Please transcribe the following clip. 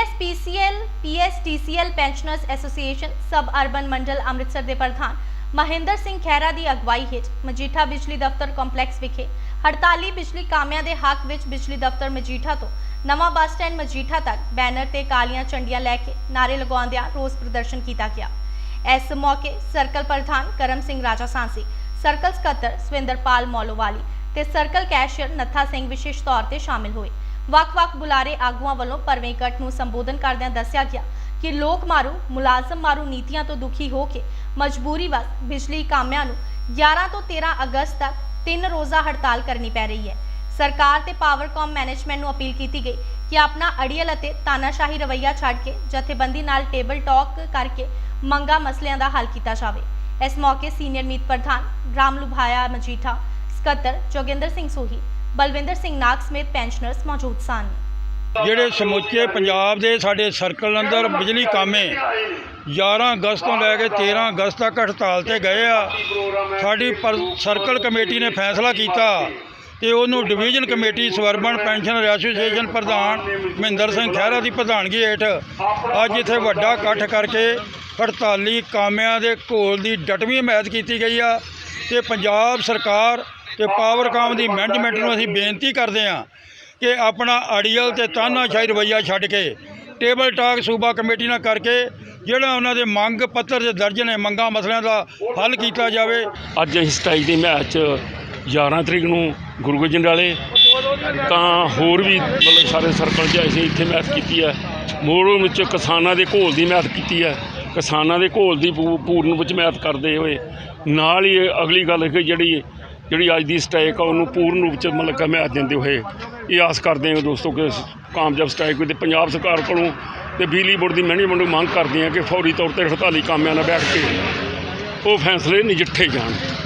PSPCL PSTCL pensioners association, sub urban ਮੰਡਲ ਅੰਮ੍ਰਿਤਸਰ ਦੇ ਪ੍ਰਧਾਨ, ਮਹਿੰਦਰ ਸਿੰਘ ਖਹਿਰਾ ਦੀ ਅਗਵਾਈ ਹੇਠ ਮਜੀਠਾ ਬਿਜਲੀ ਦਫ਼ਤਰ ਕੰਪਲੈਕਸ ਵਿਖੇ ਹੜਤਾਲੀ ਬਿਜਲੀ ਕਾਮਿਆਂ ਦੇ ਹੱਕ ਵਿੱਚ ਬਿਜਲੀ ਦਫ਼ਤਰ ਮਜੀਠਾ ਤੋਂ ਨਵਾਂ ਬੱਸ ਸਟੈਂਡ ਮਜੀਠਾ ਤੱਕ ਬੈਨਰ ਤੇ ਕਾਲੀਆਂ ਝੰਡੀਆਂ ਲੈ ਕੇ ਨਾਰੇ ਲਗਾਉਂਦਿਆਂ ਰੋਸ ਪ੍ਰਦਰਸ਼ਨ ਕੀਤਾ ਗਿਆ। ਇਸ ਮੌਕੇ ਸਰਕਲ ਪ੍ਰਧਾਨ ਕਰਮ ਸਿੰਘ ਰਾਜਾ ਸਾਂਸੀ ਸਰਕਲ ਸਕੱਤਰ ਸਵਿੰਦਰਪਾਲ ਮੌਲੋਵਾਲੀ ਤੇ ਸਰਕਲ ਕੈਸ਼ੀਅਰ ਨੱਥਾ ਸਿੰਘ ਵਿਸ਼ੇਸ਼ ਤੌਰ ਤੇ ਸ਼ਾਮਿਲ ਹੋਏ। ਵੱਖ-ਵੱਖ ਬੁਲਾਰੇ ਆਗੂਆਂ ਵੱਲੋਂ ਭਰਵੇਂ ਇਕੱਠ ਨੂੰ ਸੰਬੋਧਨ ਕਰਦਿਆਂ ਦੱਸਿਆ ਗਿਆ ਕਿ ਲੋਕ ਮਾਰੂ, ਮੁਲਾਜ਼ਮ ਮਾਰੂ ਨੀਤੀਆਂ ਤੋਂ ਦੁਖੀ ਹੋ ਕੇ ਮਜਬੂਰੀ ਵਸ ਬਿਜਲੀ ਕਾਮਿਆਂ ਨੂੰ 11 ਤੋਂ 13 ਅਗਸਤ ਤੱਕ ਤਿੰਨ ਰੋਜ਼ਾ ਹੜਤਾਲ ਕਰਨੀ ਪੈ ਰਹੀ ਹੈ। ਸਰਕਾਰ ਤੇ ਪਾਵਰਕਾਮ ਮੈਨੇਜਮੈਂਟ ਨੂੰ ਅਪੀਲ ਕੀਤੀ ਗਈ ਕਿ ਆਪਣਾ ਅੜੀਅਲ ਅਤੇ ਤਾਨਾਸ਼ਾਹੀ ਰਵੱਈਆ ਛੱਡ ਕੇ ਜਥੇਬੰਦੀ ਨਾਲ ਟੇਬਲ ਟਾਕ ਕਰਕੇ ਮੰਗਾ ਮਸਲਿਆਂ ਦਾ ਹੱਲ ਕੀਤਾ ਜਾਵੇ। ਇਸ ਮੌਕੇ ਸੀਨੀਅਰ ਮੀਤ ਪ੍ਰਧਾਨ ਰਾਮ ਲੁਭਾਇਆ ਮਜੀਠਾ, ਸਕੱਤਰ ਜੋਗਿੰਦਰ ਸਿੰਘ ਸੋਹੀ ਬਲਵਿੰਦਰ ਸਿੰਘ ਨਾਗ ਸਮੇਤ ਪੈਨਸ਼ਨਰਸ ਮੌਜੂਦ ਸਨ। ਜਿਹੜੇ ਸਮੁੱਚੇ ਪੰਜਾਬ ਦੇ ਸਾਡੇ ਸਰਕਲ ਅੰਦਰ ਬਿਜਲੀ ਕਾਮੇ 11 ਅਗਸਤ ਤੋਂ ਲੈ ਕੇ 13 ਅਗਸਤ ਤੱਕ ਹੜਤਾਲ ਤੇ ਗਏ ਆ, ਸਾਡੀ ਪਰ- ਸਰਕਲ ਕਮੇਟੀ ਨੇ ਫੈਸਲਾ ਕੀਤਾ ਤੇ ਉਹਨੂੰ division committee suburban pension association ਪ੍ਰਧਾਨ ਮਹਿੰਦਰ ਸਿੰਘ ਖਹਿਰਾ ਦੀ ਪ੍ਰਧਾਨਗੀ ਹੇਠ ਅੱਜ ਇੱਥੇ ਵੱਡਾ ਇਕੱਠ ਕਰਕੇ ਹੜਤਾਲੀ ਕਾਮਿਆਂ ਦੇ ਘੋਲ ਦੀ ਡਟਵੀਂ ਹਮਾਇਤ ਕੀਤੀ ਗਈ ਆ। ਤੇ ਪੰਜਾਬ ਸਰਕਾਰ ਤੇ ਪਾਵਰਕਾਮ ਦੀ ਮੈਨੇਜਮੈਂਟ ਨੂੰ ਅਸੀਂ ਬੇਨਤੀ ਕਰਦੇ ਹਾਂ ਕਿ ਆਪਣਾ ਅੜੀਅਲ ਤੇ ਤਾਨਾਸ਼ਾਹੀ ਰਵੱਈਆ ਛੱਡ ਕੇ ਟੇਬਲ ਟਾਕ ਸੂਬਾ ਕਮੇਟੀ ਨਾਲ ਕਰਕੇ ਜਿਹੜਾ ਉਹਨਾਂ ਦੇ ਮੰਗ ਪੱਤਰ ਦੇ ਦਰਜ ਨੇ ਮੰਗਾਂ ਮਸਲਿਆਂ ਦਾ ਹੱਲ ਕੀਤਾ ਜਾਵੇ। ਅੱਜ ਅਸੀਂ ਸਟਾਈ ਦੇ ਮੈਚ 11 ਤਰੀਕ ਨੂੰ ਗੁਰੂ ਜੰਡਾਲੇ ਤਾਂ ਹੋਰ ਵੀ ਮਤਲਬ ਸਾਰੇ ਸਰਕਲ 'ਚ ਅਸੀਂ ਇੱਥੇ ਮੈਚ ਕੀਤੀ ਹੈ। ਮੋੜੋ ਵਿੱਚ ਕਿਸਾਨਾਂ ਦੇ ਘੋਲ ਦੀ ਮੈਚ ਕੀਤੀ ਹੈ। ਕਿਸਾਨਾਂ ਦੇ ਘੋਲ ਦੀ ਪੂ- ਪੂਰਨ ਵਿੱਚ ਮੈਚ ਕਰਦੇ ਹੋਏ ਨਾਲ ਹੀ ਅਗਲੀ ਗੱਲ ਕਿ ਜਿਹੜੀ ਜਿਹੜੀ ਅੱਜ ਦੀ ਸਟ੍ਰਾਈਕ ਆ, ਉਹਨੂੰ ਪੂਰਨ ਰੂਪ ਚ ਮਤਲਬ ਕਿ ਮੈਚ ਦਿੰਦੇ ਹੋਏ ਇਹ ਆਸ ਕਰਦੇ ਹਾਂ ਦੋਸਤੋ ਕਿ ਕਾਮਯਾਬ ਸਟ੍ਰਾਈਕ ਹੋਈ ਤੇ ਪੰਜਾਬ ਸਰਕਾਰ ਕੋਲੋਂ ਤੇ ਬਿਜਲੀ ਬੋਰਡ ਦੀ ਮੈਨੇਜਮੈਂਟ ਨੂੰ ਮੰਗ ਕਰਦੇ ਹਾਂ ਕਿ ਫੌਰੀ ਤੌਰ ਤੇ ਹੜਤਾਲੀ ਕਾਮਿਆਂ ਨਾਲ ਬੈਠ ਕੇ ਉਹ ਫੈਸਲੇ ਨਜਿੱਠੇ ਜਾਣ।